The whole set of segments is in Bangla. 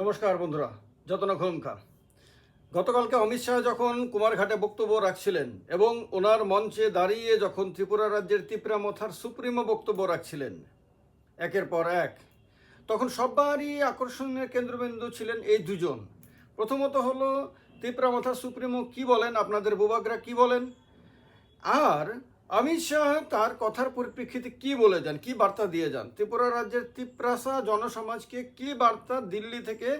নমস্কার বন্ধুরা, যতন খোমকা গতকালকে অমিত শাহ যখন কুমারঘাটে বক্তব্য রাখছিলেন এবং ওনার মঞ্চে দাঁড়িয়ে যখন ত্রিপুরা রাজ্যের ত্রিপুরা মথার সুপ্রিমো বক্তব্য রাখছিলেন, একের পর এক, তখন সবারই আকর্ষণের কেন্দ্রবিন্দু ছিলেন এই দুজন। প্রথমত হলো, ত্রিপুরা মথার সুপ্রিমো কি বলেন? আপনাদের বুবাগরা কি বলেন? আর অমিত শাহ তার কথার পরিপ্রেক্ষিতে কি বলে যান, কি বার্তা দিয়ে যান? ত্রিপুরা রাজ্যের তিপ্রাসা জনসমাজকে কি বার্তা দিল্লি থেকে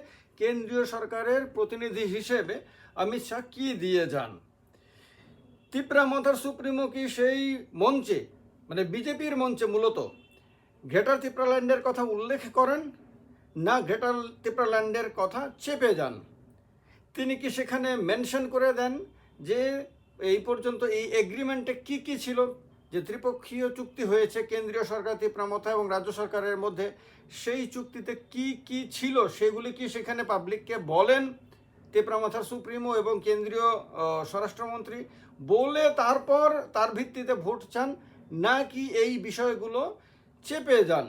কেন্দ্রীয় সরকারের প্রতিনিধি হিসেবে অমিত শাহ কি দিয়ে যান? ত্রিপুরা মাথার সুপ্রিমো কি সেই মঞ্চে মানে বিজেপির মঞ্চে মূলত গ্রেটার ত্রিপুরাল্যান্ডের কথা উল্লেখ করেন না গ্রেটার ত্রিপুরাল্যান্ডের কথা চেপে যান? তিনি কি সেখানে মেনশন করে দেন যে এই পর্যন্ত এই এগ্রিমেন্টে কি কি ছিল? যে ত্রিপক্ষীয় চুক্তি হয়েছে কেন্দ্রীয় সরকার, ত্রিপুরামথা এবং রাজ্য সরকারের মধ্যে, সেই চুক্তিতে কি কি ছিল সেগুলি কি সেখানে পাবলিককে বলেন? ত্রিপুরামথার সুপ্রিমো এবং কেন্দ্রীয় স্বরাষ্ট্রমন্ত্রী বলে তারপর তার ভিত্তিতে ভোট চান, নাকি এই বিষয়গুলো চেপে যান?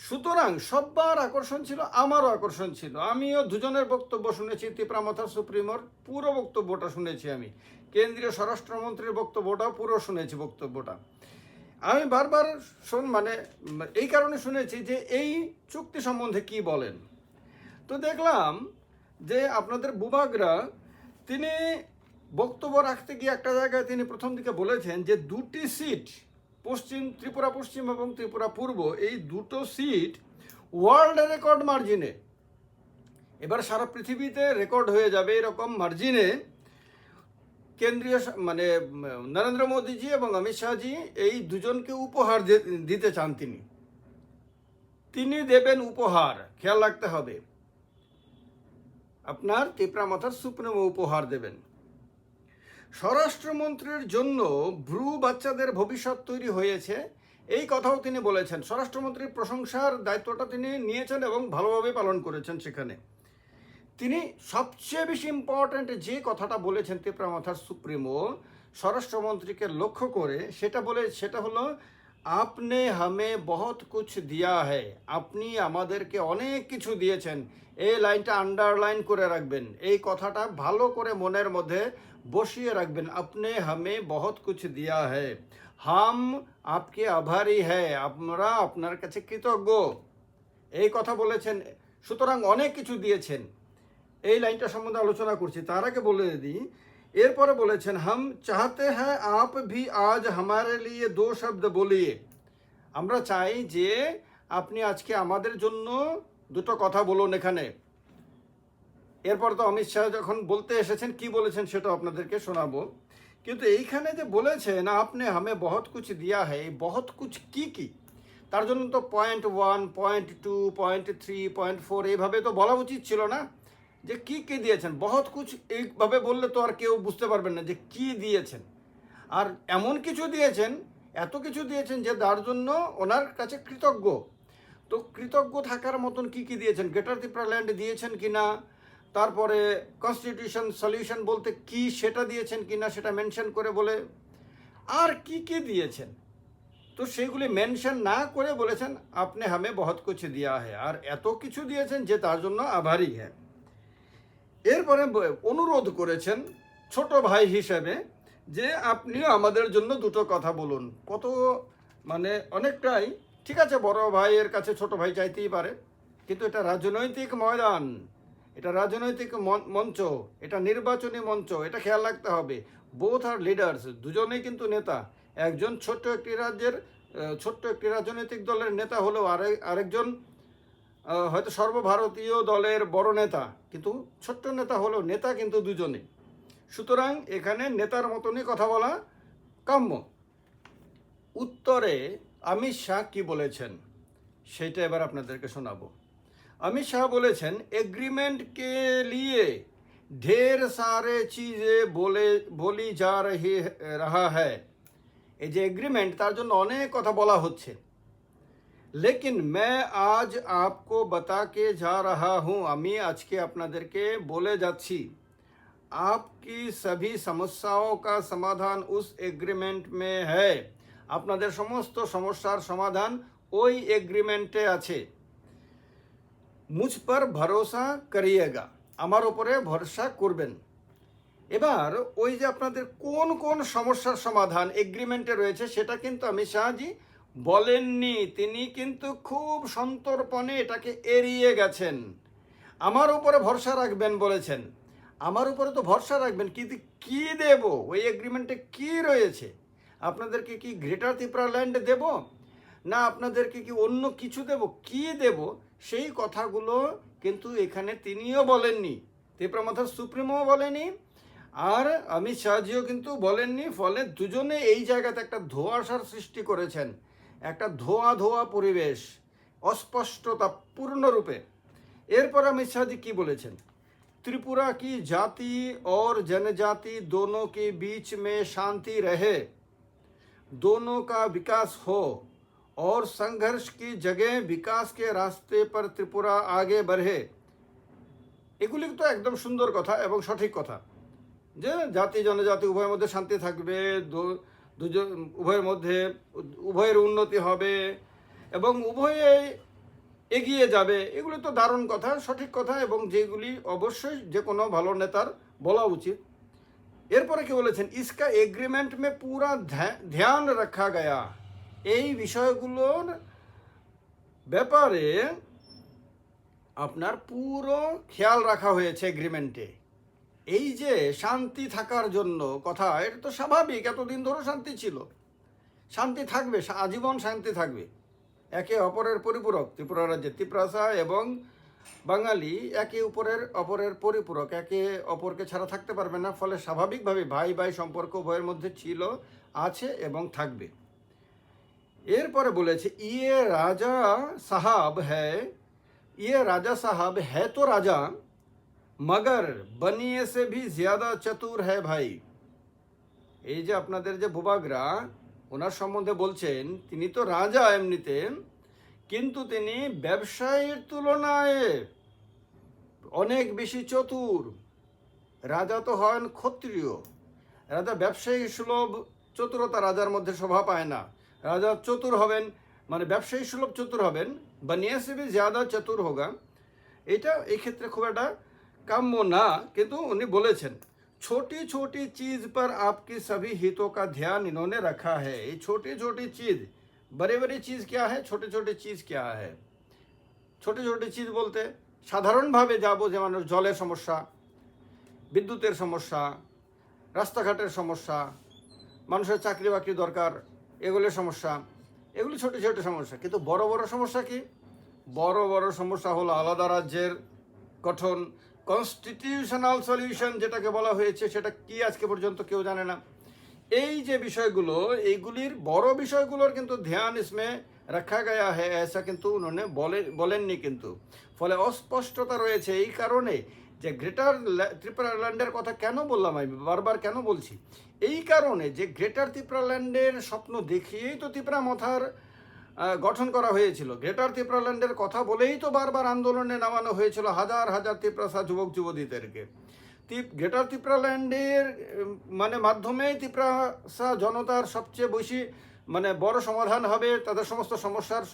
সুতরাং সবার আকর্ষণ ছিল, আমারও আকর্ষণ ছিল। আমিও দুজনের বক্তব্য শুনেছি ত্রিপুরামথা সুপ্রিমোর পুরো বক্তব্যটা শুনেছি আমি। কেন্দ্রীয় স্বরাষ্ট্রমন্ত্রীর বক্তব্যটাও পুরো শুনেছি বক্তব্যটা। আমি বারবার শোন মানে এই কারণে শুনেছি যে এই চুক্তি সম্বন্ধে কি বলেন? তো দেখলাম যে আপনাদের বুবাগরা, তিনি বক্তব্য রাখতে গিয়ে একটা জায়গায় তিনি প্রথম দিকে বলেছেন যে দুটি সিট পশ্চিম, ত্রিপুরা পশ্চিম এবং ত্রিপুরা পূর্ব, এই দুটো সিট ওয়ার্ল্ড রেকর্ড মার্জিনে এবার সারা পৃথিবীতে রেকর্ড হয়ে যাবে এরকম মার্জিনে কেন্দ্রীয় মানে নরেন্দ্র মোদীজি এবং অমিত শাহজি এই দুজনকে উপহার দিতে চান তিনি। তিনি দেবেন উপহার, খেয়াল রাখতে হবে। আপনার ত্রিপুরা মাথার সুপ্রিমো উপহার দেবেন। স্বরাষ্ট্রমন্ত্রীর জন্য ভ্রু বাচ্চাদের ভবিষ্যৎ তৈরি হয়েছে। এই কথাও তিনি বলেছেন। স্বরাষ্ট্রমন্ত্রীর প্রশংসার দায়িত্বটা তিনি নিয়েছেন এবং ভালোভাবে পালন করেছেন সেখানে। তিনি সবচেয়ে বেশি ইম্পর্ট্যান্ট যে কথাটা বলেছেন তেপ্রামাথার সুপ্রিমো, স্বরাষ্ট্রমন্ত্রীকে লক্ষ্য করে সেটা বলে, সেটা হলো আপনি হামে বহুত কুছ দিয়া হ্যায় আপনি আমাদেরকে অনেক কিছু দিয়েছেন। এই লাইনটা আন্ডারলাইন করে রাখবেন। এই কথাটা ভালো করে মনের মধ্যে বসিয়ে রাখবেন। আপনি হামে বহুত কুছ দিয়া হ্যায় হাম আপকে আভারী হ্যায় আমরা আপনার কাছে কৃতজ্ঞ। এই কথা বলেছেন। সুতরাং অনেক কিছু দিয়েছেন। এই লাইনটা সম্বন্ধে আলোচনা করছি। তার আগে বলে দিই এরপরে বলেছেন হাম চাহতে হ্যাঁ আপ ভি আজ হামারে লিয়ে দো শব্দ বলিয়ে আমরা চাই যে আপনি আজকে আমাদের জন্য দুটো কথা বলুন এখানে। এরপর তো অমিত শাহ যখন বলতে এসেছেন, কি বলেছেন সেটা আপনাদেরকে শোনাবো। কিন্তু এইখানে যে বলেছেন আপনি হামে বহুত কুছ দিয়া হ্যায় এই বহুত কুছ কি কি তার জন্য তো point one point two point three point four এইভাবে তো বলা উচিত ছিল না। যে কি কি দিয়েছেন? বহুত কিছু এইভাবে বললে তো আর কেউ বুঝতে পারবেন না যে কি দিয়েছেন। আর এমন কিছু দিয়েছেন, এত কিছু দিয়েছেন যে তার জন্য ওনার কাছে কৃতজ্ঞ। তো কৃতজ্ঞ থাকার মতন কি কি দিয়েছেন? গ্রেটার ত্রিপুরা ল্যান্ড দিয়েছেন কিনা তারপরে কনস্টিটিউশন সলিউশন বলতে কি সেটা দিয়েছেন কি না সেটা মেনশন করে বলে। আর কি কি দিয়েছেন? তো সেগুলি মেনশন না করে বলেছেন, আপনি হামে বহুত কিছু দিয়া হ্যায়। আর এত কিছু দিয়েছেন যে তার জন্য আভারী হ্যাঁ এরপরে অনুরোধ করেছেন ছোট ভাই হিসেবে যে আপনিও আমাদের জন্য দুটো কথা বলুন। কত মানে অনেকটাই, ঠিক আছে, বড় ভাইয়ের কাছে ছোট ভাই চাইতেই পারে, কিন্তু এটা রাজনৈতিক ময়দান, এটা রাজনৈতিক মঞ্চ, এটা নির্বাচনী মঞ্চ, এটা খেয়াল রাখতে হবে। বোথ আর লিডার্স দুজনেই কিন্তু নেতা। একজন ছোট্ট একটি রাজ্যের ছোট্ট একটি রাজনৈতিক দলের নেতা হলেও আরেক আরেকজন হয়তো সর্বভারতীয় দলের বড় নেতা, কিন্তু ছোট্ট নেতা হলো নেতা কিন্তু দুজনে সুতরাং এখানে নেতার মতনই কথা বলা কাম্য। উত্তরে অমিত শাহ কী বলেছেন, সেটা এবার আপনাদেরকে শোনাবো। অমিত শাহ বলেছেন এগ্রিমেন্টকে লিয়ে ঢের সারে চিজে বলে, বলি যা রাহা হ্যায়। এই যে এগ্রিমেন্ট তার জন্য অনেক কথা বলা হচ্ছে। लेकिन मैं आज आपको बता के जा रहा हूँ আমি আজকে আপনাদেরকে বলে যাচ্ছি आपकी सभी समस्याओं का समाधान उस एग्रीमेंट में है আপনাদের সমস্ত সমস্যার সমাধান ওই এগ্রিমেন্টে আছে মুঝ পর ভরসা করিয়েগা আমার উপরে ভরসা করবেন এবার ওই যে আপনাদের কোন কোন সমস্যার সমাধান এগ্রিমেন্টে রয়েছে সেটা কিন্তু অমিত শাহজি বলেননি, তিনি কিন্তু খুব সন্তর্পণে এটাকে এড়িয়ে গেছেন। আমার উপরে ভরসা রাখবেন বলেছেন। আমার উপরে তো ভরসা রাখবেন, কিন্তু কি দেব? ওই এগ্রিমেন্টে কি রয়েছে? আপনাদেরকে কি গ্রেটার ত্রিপুরা ল্যান্ড দেব? না, আপনাদেরকে কি অন্য কিছু দেব? কি দেব? সেই কথাগুলো কিন্তু এখানে তিনিও বলেননি। ত্রিপুরা মাথার সুপ্রিমো বলেনি, আর অমিত শাহজিও কিন্তু বলেননি, ফলে দুজনে এই জায়গাতে একটা ধোঁয়াশার সৃষ্টি করেছেন। একটা ধোঁয়া ধোঁয়া পরিবেশ অস্পষ্টতা পূর্ণরূপে এরপর অমিত শাহজি কি বলেছেন त्रिपुरा की जाति और जनजाति दोनों के बीच में शांति रहे दोनों का विकास हो और संघर्ष की जगह विकास के रास्ते पर त्रिपुरा आगे बढ़े এগুলি তো একদম সুন্দর কথা এবং সঠিক কথা যে জাতি জনজাতি উভয়ের মধ্যে শান্তি থাকবে দু- দুজন, উভয়ের মধ্যে উভয়ের উন্নতি হবে এবং উভয়ে এগিয়ে যাবে, এগুলো তো দারুণ কথা, সঠিক কথা এবং যেগুলি অবশ্যই যে কোনো ভালো নেতার বলা উচিত। এরপরে কি বলেছেন? ইসকা এগ্রিমেন্ট মে পুরা ধ্যান রাখা গয়া। এই বিষয়গুলোর ব্যাপারে আপনার পুরো খেয়াল রাখা হয়েছে এগ্রিমেন্টে। এই যে শান্তি থাকার জন্য কথা, এটা তো স্বাভাবিক, এতদিন ধরে শান্তি ছিল। শান্তি থাকবে আজীবন শান্তি থাকবে। একে অপরের পরিপূরক, ত্রিপুরা রাজ্যে ত্রিপ্রাসা এবং বাঙালি একে উপরের অপরের পরিপূরক, একে অপরকে ছাড়া থাকতে পারবে না। ফলে স্বাভাবিকভাবে ভাই ভাই সম্পর্ক উভয়ের মধ্যে ছিল, আছে এবং থাকবে। এরপরে বলেছে ইয়ে রাজা সাহাব হ্যায় ইয়ে রাজা সাহাব হ্যায় তো রাজা মগর বনিয়ে সে ভি জ্যাদা চতুর হ্যাঁ ভাই এই যে আপনাদের যে ভূভাগরা, ওনার সম্বন্ধে বলছেন, তিনি তো রাজা এমনিতে, কিন্তু তিনি ব্যবসায়ীর তুলনায় অনেক বেশি চতুর। রাজা তো হন ক্ষত্রিয়। রাজা ব্যবসায়ী সুলভ চতুরতা রাজার মধ্যে শোভা পায় না। রাজা চতুর হবেন মানে ব্যবসায়ী সুলভ চতুর হবেন, বানিয়ে সে ভি চতুর হোগা। এটা এই ক্ষেত্রে খুব একটা কাম্য না কিন্তু উনি বলেছেন छोटी छोटी चीज पर आपकी सभी हितों का ध्यान इन्होंने रखा है ये छोटी छोटी चीज बड़े बड़ी चीज क्या है छोटे छोटे चीज क्या है ছোট ছোট চিজ বলতে সাধারণভাবে যাবো যে মানুষ জলের সমস্যা বিদ্যুতের সমস্যা রাস্তাঘাটের সমস্যা মানুষের চাকরি বাকরি দরকার এগুলোর সমস্যা এগুলি ছোট ছোট সমস্যা কিন্তু বড় বড় সমস্যা কি বড় বড় সমস্যা হলো আলাদা রাজ্যের গঠন কনস্টিটিউশনাল সলিউশন যেটাকে বলা হয়েছে, সেটা কি আজকে পর্যন্ত কেউ জানে না। এই যে বিষয়গুলো, এইগুলির বড় বিষয়গুলোর কিন্তু ধ্যান ইসমে রাখা গয়া হ্যাঁ এসা কিন্তু উনি বলে, বলেননি কিন্তু। ফলে অস্পষ্টতা রয়েছে এই কারণে যে গ্রেটার ত্রিপুরাল্যান্ডের কথা কেন বললাম আমি? বারবার কেন বলছি? এই কারণে যে গ্রেটার ত্রিপুরাল্যান্ডের স্বপ্ন দেখিয়েই তো ত্রিপুরা মাথার গঠন করা হয়েছিল। গ্রেটার ত্রিপুরাল্যান্ডের কথা বলেই তো বারবার আন্দোলনে নামানো হয়েছিল হাজার হাজার ত্রিপ্রাসা যুবক যুবতীদেরকে। গ্রেটার ত্রিপুরাল্যান্ডের মানে মাধ্যমেই ত্রিপ্রাসা জনতার সবচেয়ে বেশি মানে বড় সমাধান হবে, তাদের সমস্ত সমস্যার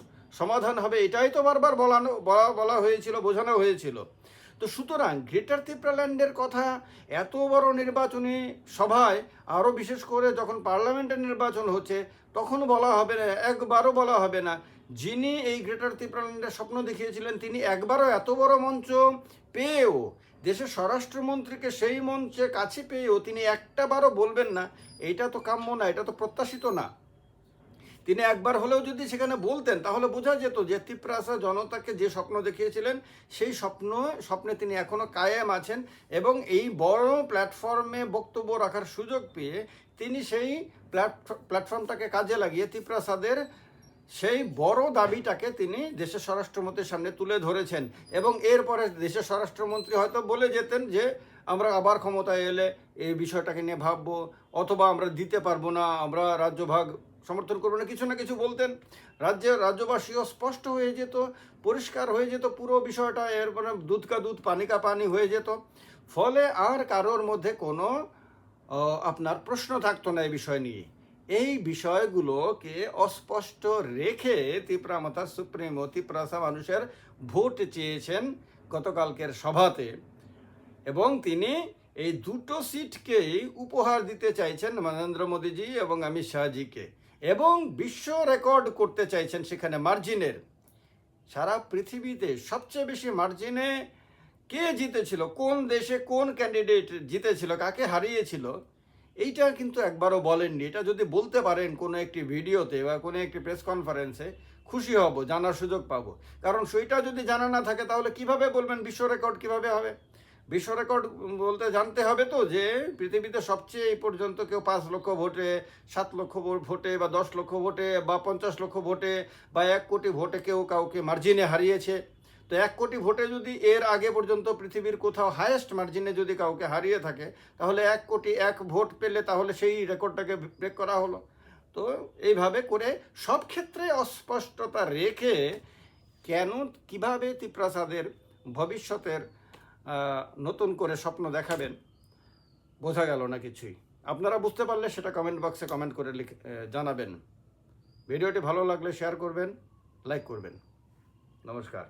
সমাধান হবে, এটাই তো বারবার বলানো বলা বলা হয়েছিল, বোঝানো হয়েছিল। তো সুতরাং গ্রেটার ত্রিপুরা ল্যান্ডের কথা এত বড় নির্বাচনী সভায়, আরও বিশেষ করে যখন পার্লামেন্টের নির্বাচন হচ্ছে তখন বলা হবে না, একবারও বলা হবে না। যিনি এই গ্রেটার ত্রিপুরা ল্যান্ডের স্বপ্ন দেখিয়েছিলেন, তিনি একবারও এত বড় মঞ্চ পেয়েও, দেশের স্বরাষ্ট্রমন্ত্রীকে সেই মঞ্চে কাছে পেয়েও তিনি একটা বারও বলবেন না এটা তো কাম্য না, এটা তো প্রত্যাশিত না। তিনি একবার হলেও যদি সেখানে বলতেন, তাহলে বোঝা যেত যে ত্রিপ্রাসা জনতাকে যে স্বপ্ন দেখিয়েছিলেন, সেই স্বপ্ন, স্বপ্নে তিনি এখনও কায়েম আছেন এবং এই বড় প্ল্যাটফর্মে বক্তব্য রাখার সুযোগ পেয়ে তিনি সেই প্ল্যাটফর্মটাকে কাজে লাগিয়ে ত্রিপ্রাসাদের সেই বড় দাবিটাকে তিনি দেশের স্বরাষ্ট্রমন্ত্রীর সামনে তুলে ধরেছেন। এবং এরপরে দেশের স্বরাষ্ট্রমন্ত্রী হয়তো বলে যেতেন যে, আমরা আবার ক্ষমতায় এলে এই বিষয়টাকে নিয়ে ভাববো, অথবা আমরা দিতে পারব না, আমরা রাজ্যভাগ সমর্থন করব না, কিছু না কিছু বলতেন। রাজ্যের রাজ্যবাসীও স্পষ্ট হয়ে যেত, পরিষ্কার হয়ে যেত পুরো বিষয়টা, এর মানে দুধ কা দুধ, পানি কা পানি হয়ে যেত। ফলে আর কারোর মধ্যে কোনো আপনার প্রশ্ন থাকতো না এই বিষয় নিয়ে। এই বিষয়গুলোকে অস্পষ্ট রেখে ত্রিপুরামাতা সুপ্রিমো ত্রিপুরাসা মানুষের ভোট চেয়েছেন গতকালকের সভাতে। এবং তিনি এই দুটো সিটকেই উপহার দিতে চাইছেন নরেন্দ্র মোদীজি এবং অমিত শাহজিকে। এবং বিশ্ব রেকর্ড করতে চাইছেন সেখানে মার্জিনের। সারা পৃথিবীতে সবচেয়ে বেশি মার্জিনে কে জিতেছিল? কোন দেশে কোন ক্যান্ডিডেট জিতেছিল? কাকে হারিয়েছিল? এইটা কিন্তু একবারও বলেননি। এটা যদি বলতে পারেন কোনো একটি ভিডিওতে বা কোনো একটি প্রেস কনফারেন্সে খুশি হব, জানার সুযোগ পাবো। কারণ সেইটা যদি জানা না থাকে, তাহলে কীভাবে বলবেন বিশ্ব রেকর্ড কীভাবে হবে? বিশ্ব রেকর্ড বলতে জানতে হবে তো যে পৃথিবীতে সবচেয়ে এই পর্যন্ত কেউ পাঁচ লক্ষ ভোটে, সাত লক্ষ ভোটে বা দশ লক্ষ ভোটে বা পঞ্চাশ লক্ষ ভোটে বা এক কোটি ভোটে কেউ কাউকে মার্জিনে হারিয়েছে। তো এক কোটি ভোটে যদি এর আগে পর্যন্ত পৃথিবীর কোথাও হায়েস্ট মার্জিনে যদি কাউকে হারিয়ে থাকে, তাহলে এক কোটি এক ভোট পেলে তাহলে সেই রেকর্ডটাকে ব্রেক করা হলো। তো এইভাবে করে সব ক্ষেত্রে অস্পষ্টতা রেখে কেন, কীভাবে ত্রিপ্রাসাদের ভবিষ্যতের নতুন করে স্বপ্ন দেখাবেন, বোঝা গেল না কিছুই। আপনারা বুঝতে পারলে সেটা কমেন্ট বক্সে কমেন্ট করে লিখে জানাবেন। ভিডিওটি ভালো লাগলে শেয়ার করবেন লাইক করবেন। নমস্কার।